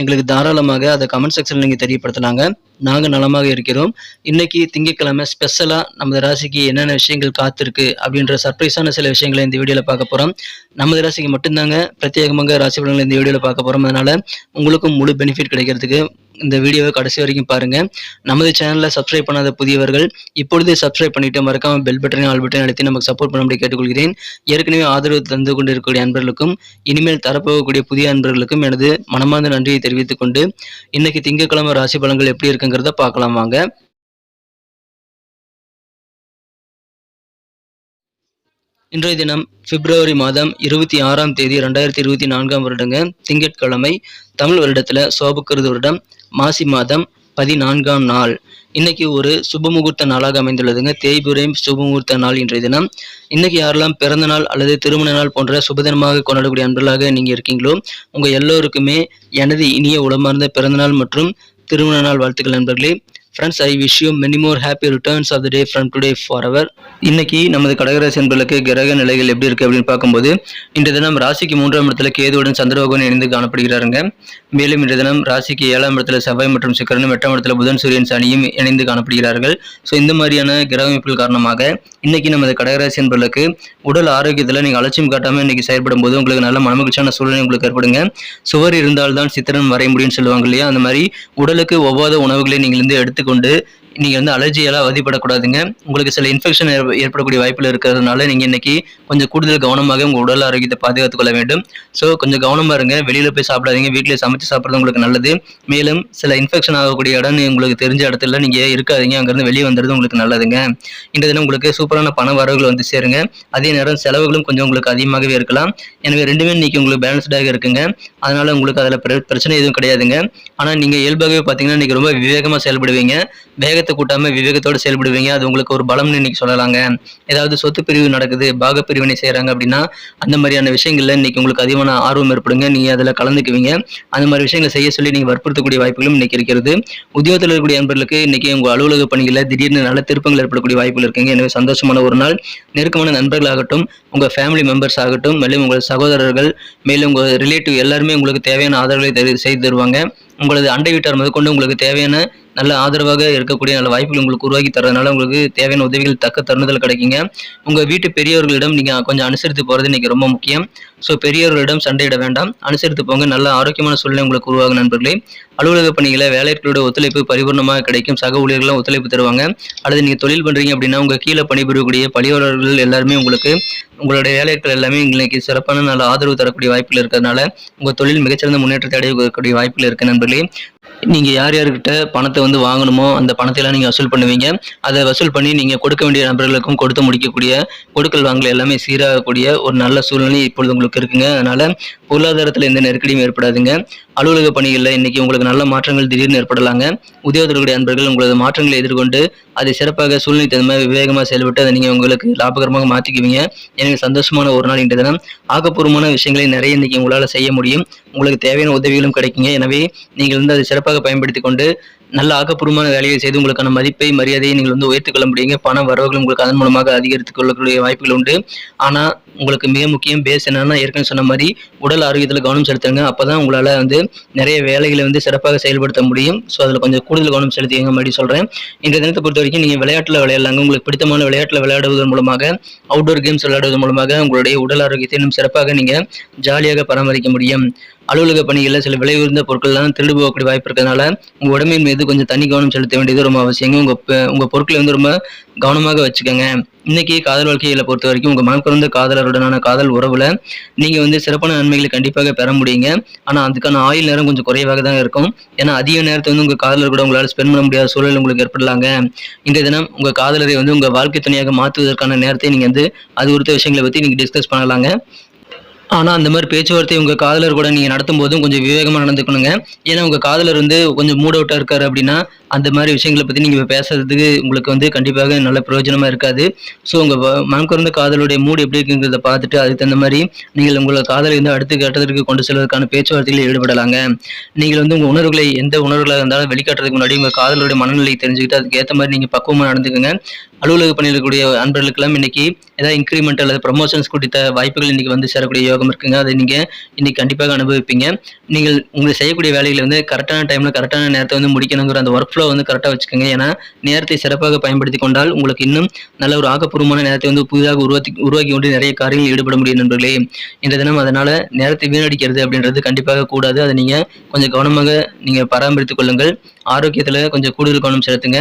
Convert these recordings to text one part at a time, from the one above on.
எங்களுக்கு தாராளமாக அதை கமெண்ட் செக்ஷனில் நீங்கள் தெரியப்படுத்தலாங்க. நாங்கள் நலமாக இருக்கிறோம். இன்னைக்கு திங்கட்கிழமை ஸ்பெஷலாக நமது ராசிக்கு என்னென்ன விஷயங்கள் காத்திருக்கு அப்படின்ற சர்ப்ரைஸான சில விஷயங்களை இந்த வீடியோவில் பார்க்க போகிறோம் நமது ராசிக்கு மட்டும்தாங்க பிரத்யேகமாக ராசி பலன்களை இந்த வீடியோவில் பார்க்க போகிறோம் அதனால் உங்களுக்கும் முழு பெனிஃபிட் கிடைக்கிறதுக்கு இந்த வீடியோவை கடைசி வரைக்கும் பாருங்க. நமது சேனலில் சப்ஸ்கிரைப் பண்ணாத புதியவர்கள் இப்பொழுதே சப்ஸ்கிரைப் பண்ணிட்டு மறக்காமல் பெல் பட்டனையும் ஆல் பட்டனையும் அழுத்தி நமக்கு சப்போர்ட் பண்ணும்படி கேட்டுக்கொள்கிறேன். ஏற்கனவே ஆதரவு தந்து கொண்டு இருக்கக்கூடிய அன்பர்களுக்கும் இனிமேல் தரப்போகக்கூடிய புதிய அன்பர்களுக்கும் எனது மனமார்ந்த நன்றியை தெரிவித்துக் கொண்டு இன்னைக்கு திங்கட்கிழமை ராசி பலன்கள் எப்படி இருக்குங்கிறத பார்க்கலாம் வாங்க. இன்றைய தினம் பிப்ரவரி மாதம் இருபத்தி ஆறாம் தேதி ரெண்டாயிரத்தி இருபத்தி நான்காம் வருடங்க திங்கட்கிழமை தமிழ் வருடத்துல சோபக்கிருது வருடம். மாசி மாதம் பதினான்காம் நாள். இன்னைக்கு ஒரு சுபமுகூர்த்த நாளாக அமைந்துள்ளதுங்க. தேய்புரையும் சுபமுகூர்த்த நாள் இன்றைய தினம். இன்னைக்கு யாரெல்லாம் பிறந்த நாள் அல்லது திருமண நாள் போன்ற சுபதினமாக கொண்டாடக்கூடிய அன்பர்களாக நீங்க இருக்கீங்களோ உங்க எல்லோருக்குமே எனது இனிய உளமார்ந்த பிறந்தநாள் மற்றும் திருமண நாள் வாழ்த்துக்கள் நண்பர்களே. Friends I wish you many more happy returns of the day from today for our இன்னைக்கு நமது கடகராசி என்பர்களுக்கு கிரக நிலைகள் எப்படி இருக்கு அப்படின்னு பார்க்கும்போது இன்றைய தினம் ராசிக்கு மூன்றாம் இடத்துல கேதுவுடன் சந்திரபகவன் இணைந்து காணப்படுகிறாருங்க. மேலும் இன்றைய தினம் ராசிக்கு ஏழாம் இடத்துல செவ்வாய் மற்றும் சுக்கிரனும் எட்டாம் இடத்துல புதன் சூரியன் சனியும் இணைந்து காணப்படுகிறார்கள். ஸோ இந்த மாதிரியான கிரக அமைப்புகள் காரணமாக இன்னைக்கு நமது கடகராசி என்பர்களுக்கு உடல் ஆரோக்கியத்தில் நீங்கள் அலட்சியம் காட்டாமல் இன்னைக்கு செயல்படும் போது உங்களுக்கு நல்ல மனமகிழ்ச்சியான சூழ்நிலை உங்களுக்கு ஏற்படுங்க. சுவர் இருந்தால்தான் சித்திரம் வரைய முடியும்னு சொல்லுவாங்க இல்லையா? அந்த மாதிரி உடலுக்கு ஒவ்வாத உணவுகளை நீங்கள் எடுத்து எடுத்துக்கொண்டு நீங்கள் வந்து அலர்ஜியெல்லாம் அவதிப்படக்கூடாதுங்க. உங்களுக்கு சில இன்ஃபெக்ஷன் ஏற்படக்கூடிய வாய்ப்புகள் இருக்கிறதுனால நீங்கள் இன்னைக்கு கொஞ்சம் கூடுதல் கவனமாக உங்கள் உடல் ஆரோக்கியத்தை பாதுகாத்துக் கொள்ள வேண்டும். ஸோ கொஞ்சம் கவனமாக இருங்க. வெளியில் போய் சாப்பிடாதீங்க. வீட்டில் சமைச்சு சாப்பிட்றது உங்களுக்கு நல்லது. மேலும் சில இன்ஃபெக்ஷன் ஆகக்கூடிய இடம் உங்களுக்கு தெரிஞ்ச இடத்துல நீங்கள் இருக்காதீங்க. அங்கேருந்து வெளியே வந்துடுறது உங்களுக்கு நல்லதுங்க. இந்த தினம் உங்களுக்கு சூப்பரான பண வரவுகள் வந்து சேருங்க. அதே நேரம் செலவுகளும் கொஞ்சம் உங்களுக்கு அதிகமாகவே இருக்கலாம். எனவே ரெண்டுமே இன்னைக்கு உங்களுக்கு பேலன்ஸ்டாக இருக்குங்க. அதனால உங்களுக்கு அதில் பிரச்சனை எதுவும் கிடையாதுங்க. ஆனால் நீங்கள் இயல்பாகவே பார்த்தீங்கன்னா இன்னைக்கு ரொம்ப விவேகமாக செயல்படுவீங்க. வேக வேகத்தை கூட்டாம விவேகத்தோடு செயல்படுவீங்க. அது உங்களுக்கு ஒரு பலம்னு இன்னைக்கு சொல்லலாங்க. ஏதாவது சொத்து பிரிவு நடக்குது பாக பிரிவினை செய்கிறாங்க அப்படின்னா அந்த மாதிரியான விஷயங்கள்ல இன்னைக்கு உங்களுக்கு அதிகமான ஆர்வம் ஏற்படுங்க. நீங்க அதில் கலந்துக்குவீங்க. அந்த மாதிரி விஷயங்களை செய்ய சொல்லி நீங்க வற்புறுத்தக்கூடிய வாய்ப்புகளும் இன்னைக்கு இருக்கிறது. உத்தியோகத்தில் இருக்கக்கூடிய நண்பர்களுக்கு இன்னைக்கு உங்க அலுவலக பணிகளில் திடீர்னு நல்ல திருப்பங்கள் ஏற்படக்கூடிய வாய்ப்புகள் இருக்குங்க. எனவே சந்தோஷமான ஒரு நாள். நெருக்கமான நண்பர்களாகட்டும் உங்க ஃபேமிலி மெம்பர்ஸ் ஆகட்டும் மேலும் உங்கள் சகோதரர்கள் மேலும் உங்க ரிலேட்டிவ் எல்லாருமே உங்களுக்கு தேவையான ஆதரவுகளை செய்து தருவாங்க. உங்களது அண்டை வீட்டார் முதற்கொண்டு உங்களுக்கு தேவையான நல்ல ஆதரவாக இருக்கக்கூடிய நல்ல வாய்ப்புகள் உங்களுக்கு உருவாக்கி தரதுனால உங்களுக்கு தேவையான உதவிகள் தக்க தருணத்தில் கிடைக்குங்க. உங்கள் வீட்டு பெரியவர்களிடம் நீங்கள் கொஞ்சம் அனுசரித்து போகிறது இன்றைக்கி ரொம்ப முக்கியம். ஸோ பெரியவர்களிடம் சண்டையிட வேண்டாம். அனுசரித்து போங்க. நல்ல ஆரோக்கியமான சூழ்நிலை உங்களுக்கு உருவாகும் நண்பர்களே. அலுவலக பணிகளை வேலையாட்களோட ஒத்துழைப்பு பரிபூர்ணமாக கிடைக்கும். சக ஊழியர்களும் ஒத்துழைப்பு தருவாங்க. அல்லது நீங்கள் தொழில் பண்ணுறீங்க அப்படின்னா உங்கள் கீழே பணிபுரியக்கூடிய பணியாளர்கள் எல்லாருமே உங்களுக்கு உங்களுடைய வேலைகள் எல்லாமே இன்னைக்கு சிறப்பான நல்ல ஆதரவு தரக்கூடிய வாய்ப்புகள் இருக்கிறதுனால உங்கள் தொழில் மிகச்சிறந்த முன்னேற்றத்தை அடையக்கூடிய வாய்ப்புகள் இருக்குது நண்பர்களே. நீங்க யார் யார்கிட்ட பணத்தை வந்து வாங்கணுமோ அந்த பணத்தை எல்லாம் நீங்க வசூல் பண்ணுவீங்க. அதை வசூல் பண்ணி நீங்க கொடுக்க வேண்டிய நபர்களுக்கும் கொடுத்து முடிக்கக்கூடிய கொடுக்கல் வாங்கல் எல்லாமே சீராகக்கூடிய ஒரு நல்ல சூழ்நிலை இப்பொழுது உங்களுக்கு இருக்குங்க. அதனால பொருளாதாரத்தில் எந்த நெருக்கடியும் ஏற்படாதுங்க. அலுவலக பணிகளில் இன்னைக்கு உங்களுக்கு நல்ல மாற்றங்கள் திடீர்னு ஏற்படலாங்க. உத்தியோகத்தருடைய அன்பர்கள் உங்களது மாற்றங்களை எதிர்கொண்டு அதை சிறப்பாக சூழ்நிலை தகுந்த மாதிரி விவேகமாக செயல்பட்டு அதை நீங்கள் உங்களுக்கு லாபகரமாக மாற்றிக்குவீங்க எனக்கு சந்தோஷமான ஒரு நாள் இன்றைய தினம். ஆக்கப்பூர்வமான விஷயங்களை நிறைய இன்னைக்கு உங்களால் செய்ய முடியும். உங்களுக்கு தேவையான உதவிகளும் கிடைக்குங்க. எனவே நீங்கள் வந்து அதை சிறப்பாக பயன்படுத்தி கொண்டு நல்ல ஆக்கப்பூர்வமான வேலையை செய்து உங்களுக்கான மதிப்பை மரியாதையை நீங்கள் வந்து உயர்த்து கொள்ள முடியுங்க. பண வரவுகள் உங்களுக்கு அதன் மூலமாக அதிகரித்துக் கொள்ளக்கூடிய வாய்ப்புகள் உண்டு. ஆனால் உங்களுக்கு மிக முக்கியம் பேஸ் என்னன்னா ஏற்கனவே சொன்ன மாதிரி உடல் ஆரோக்கியத்தில் கவனம் செலுத்துங்க. அப்பதான் உங்களால் வந்து நிறைய வேலைகளை வந்து சிறப்பாக செயல்படுத்த முடியும். ஸோ அதில் கொஞ்சம் கூடுதல் கவனம் செலுத்திங்க மாதிரி சொல்கிறேன் இந்த தினத்தை பொறுத்த வரைக்கும் நீங்கள் விளையாட்டில் விளையாடலாங்க. உங்களுக்கு பிடித்தமான விளையாட்டில் விளையாடுவதன் மூலமாக அவுட்டோர் கேம்ஸ் விளையாடுவதன் மூலமாக உங்களுடைய உடல் ஆரோக்கியத்தை இன்னும் சிறப்பாக நீங்கள் ஜாலியாக பராமரிக்க முடியும். அலுவலக பணிகளில் சில விலை உயர்ந்த பொருட்கள்லாம் திருடு போகக்கூடிய வாய்ப்பு இருக்கிறதுனால உங்கள் உடம்பின் மீது கொஞ்சம் தனி கவனம் செலுத்த வேண்டியது ரொம்ப அவசியங்க. உங்கள் உங்கள் பொருட்களை வந்து ரொம்ப கவனமாக வச்சுக்கோங்க. இன்னைக்கு காதல் வாழ்க்கையில பொறுத்த வரைக்கும் உங்கள் மனக்குறந்த காதலருடனான காதல் உறவுல நீங்கள் வந்து சிறப்பான நன்மைகளை கண்டிப்பாக பெற முடியுங்க. ஆனால் அதுக்கான ஆயுள் நேரம் கொஞ்சம் குறைவாக தான் இருக்கும். ஏன்னா அதிக நேரத்தை வந்து உங்கள் காதலர் கூட உங்களால் ஸ்பெண்ட் பண்ண முடியாத சூழல் உங்களுக்கு ஏற்படலாங்க. இந்த தினம் உங்கள் காதலரை வந்து உங்கள் வாழ்க்கை துணையாக மாற்றுவதற்கான நேரத்தை நீங்கள் வந்து அது குறித்த விஷயங்களை பற்றி நீங்கள் டிஸ்கஸ் பண்ணலாங்க. ஆனால் அந்த மாதிரி பேச்சுவார்த்தை உங்கள் காதலர் கூட நீங்கள் நடத்தும் போதும் கொஞ்சம் விவேகமாக நடந்துக்கணுங்க. ஏன்னா உங்கள் காதலர் வந்து கொஞ்சம் மூட் அவுட்டாக இருக்காரு அப்படின்னா அந்த மாதிரி விஷயங்களை பற்றி நீங்கள் பேசுறதுக்கு உங்களுக்கு வந்து கண்டிப்பாக நல்ல பிரயோஜனமாக இருக்காது. ஸோ உங்கள் மனம் குறைந்த காதலுடைய மூடு எப்படி இருக்குங்கிறத பார்த்துட்டு அதுக்கு தகுந்த மாதிரி நீங்கள் உங்களை காதலை வந்து அடுத்த கட்டத்திற்கு கொண்டு செல்வதற்கான பேச்சுவார்த்தைகளில் ஈடுபடலாங்க. நீங்கள் வந்து உங்கள் உணர்வுகளை எந்த உணர்வுகளாக இருந்தாலும் வெளிக்காட்டுறதுக்கு முன்னாடி உங்கள் காதலுடைய மனநிலையை தெரிஞ்சுக்கிட்டு அதுக்கு ஏற்ற மாதிரி நீங்கள் பக்குவமாக நடந்துக்கோங்க. அலுவலக பணியில் இருக்கக்கூடிய அன்பர்களுக்கெல்லாம் இன்னைக்கு ஏதாவது இன்க்ரிமெண்ட் அல்லது ப்ரமோஷன்ஸ் குறித்த வாய்ப்புகள் இன்னைக்கு வந்து சேரக்கூடிய யோகம் இருக்குங்க. அதை நீங்கள் இன்னைக்கு கண்டிப்பாக அனுபவிப்பீங்க. நீங்கள் உங்களுக்கு செய்யக்கூடிய வேலைகளை வந்து கரெக்டான டைமில் கரெக்டான நேரத்தை வந்து முடிக்கணுங்கிற அந்த ஒர்க் ஃப்ளோ வந்து கரெக்டாக வச்சுக்கோங்க. ஏன்னா நேரத்தை சிறப்பாக பயன்படுத்தி கொண்டால் உங்களுக்கு இன்னும் நல்ல ஒரு ஆக்கப்பூர்வமான நேரத்தை வந்து புதிதாக உருவாக்கி உருவாக்கி கொண்டு நிறைய காரியங்கள் ஈடுபட முடியும் நண்பர்களே. இந்த தினம் அதனால் நேரத்தை வீணடிக்கிறது அப்படின்றது கண்டிப்பாக கூடாது. அதை நீங்கள் கொஞ்சம் கவனமாக நீங்கள் பராமரித்துக் கொள்ளுங்கள். ஆரோக்கியத்தில் கொஞ்சம் கூடுதல் கவனம் செலுத்துங்க.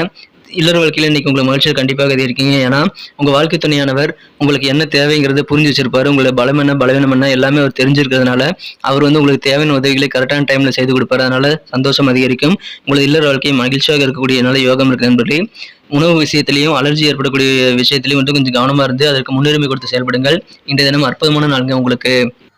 இல்லற வாழ்க்கையில் இன்னைக்கு உங்களை மகிழ்ச்சியை கண்டிப்பாக இது இருக்கீங்க ஏன்னா உங்கள் வாழ்க்கை துணையானவர் உங்களுக்கு என்ன தேவைங்கிறத புரிஞ்சு வச்சிருப்பாரு. உங்களோட பலம் என்ன பலவீனம் என்ன எல்லாமே அவர் தெரிஞ்சிருக்கிறதுனால அவர் வந்து உங்களுக்கு தேவையான உதவிகளை கரெக்டான டைமில் செய்து கொடுப்பாரு. அதனால சந்தோஷம் அதிகரிக்கும். உங்களது இல்லற வாழ்க்கையை மகிழ்ச்சியாக இருக்கக்கூடிய நல்ல யோகம் இருக்கு நண்பர்களே. உணவு விஷயத்திலையும் அலர்ஜி ஏற்படக்கூடிய விஷயத்திலையும் வந்து கொஞ்சம் கவனமாக இருந்து அதற்கு முன்னுரிமை கொடுத்து செயல்படுங்கள். இன்றைய தினம் அற்புதமான நாளுங்க உங்களுக்கு.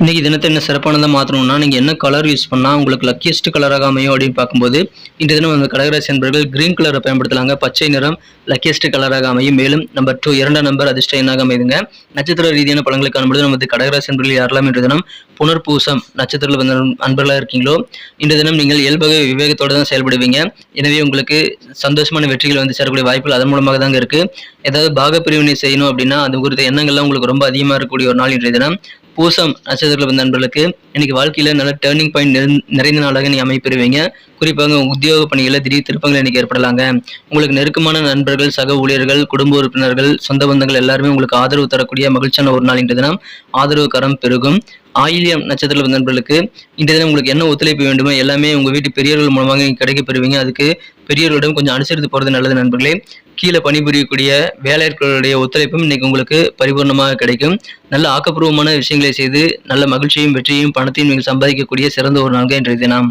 இன்றைக்கி தினத்தை என்ன சிறப்பானதாக மாற்றணும்னா நீங்கள் என்ன கலர் யூஸ் பண்ணால் உங்களுக்கு லக்கியஸ்ட் கலராக அமையும் அப்படின்னு பார்க்கும்போது இன்றைய தினம் அந்த கடகராசி என்பவர்கள் கிரீன் கலரை பயன்படுத்தலாங்க. பச்சை நிறம் லக்கியஸ்ட் கலராக அமையும். மேலும் நம்பர் டூ இரண்டாம் நம்பர் அதிர்ஷ்ட எண்ணாக அமைதுங்க நட்சத்திர ரீதியான பழங்களை காணும்போது நமது கடகராசி நண்பர்கள் யாரெல்லாம் இன்றைய தினம் புனர்பூசம் நட்சத்திரத்தில் வந்த அன்பர்களாக இருக்கீங்களோ இன்றைய தினம் நீங்கள் இயல்பாக விவேகத்தோடு தான் செயல்படுவீங்க. எனவே உங்களுக்கு சந்தோஷமான வெற்றிகள் வந்து சேரக்கூடிய வாய்ப்புகள் அதன் மூலமாக தாங்க இருக்குது ஏதாவது பாகப்பிரிவினை செய்யணும் அப்படின்னா அது குறித்த எண்ணங்கள்லாம் உங்களுக்கு ரொம்ப அதிகமாக இருக்கக்கூடிய ஒரு நாள் இன்றைய தினம். பூசம் நட்சத்திரத்தில் வந்த நண்பர்களுக்கு இன்னைக்கு வாழ்க்கையில் நல்ல டேர்னிங் பாயிண்ட் நிறைந்த நாளாக நீ அமைப்பெறுவீங்க குறிப்பாக உத்தியோக பணிகளில் திடீர் திருப்பங்கள் இன்னைக்கு ஏற்படலாங்க. உங்களுக்கு நெருக்கமான நண்பர்கள் சக ஊழியர்கள் குடும்ப உறுப்பினர்கள் சொந்த பந்தங்கள் எல்லாருமே உங்களுக்கு ஆதரவு தரக்கூடிய மகிழ்ச்சியான ஒரு நாள் இன்றைய தினம். ஆதரவு கரம் பெருகும். ஆயிலியம் நட்சத்திரத்தில் நண்பர்களுக்கு இன்றைய தினம் உங்களுக்கு என்ன ஒத்துழைப்பு வேண்டுமோ எல்லாமே உங்கள் வீட்டு பெரியவர்கள் மூலமாக கிடைக்க பெறுவீங்க அதுக்கு பெரியவர்களிடம் கொஞ்சம் அனுசரித்து போகிறது நல்லது நண்பர்களே. கீழே பணிபுரியக்கூடிய வேலையாட்களுடைய ஒத்துழைப்பும் இன்னைக்கு உங்களுக்கு பரிபூர்ணமாக கிடைக்கும். நல்ல ஆக்கப்பூர்வமான விஷயங்களை செய்து நல்ல மகிழ்ச்சியும் வெற்றியும் பணத்தையும் நீங்கள் சம்பாதிக்கக்கூடிய சிறந்த ஒரு நாள்கள் இன்றைய தினம்.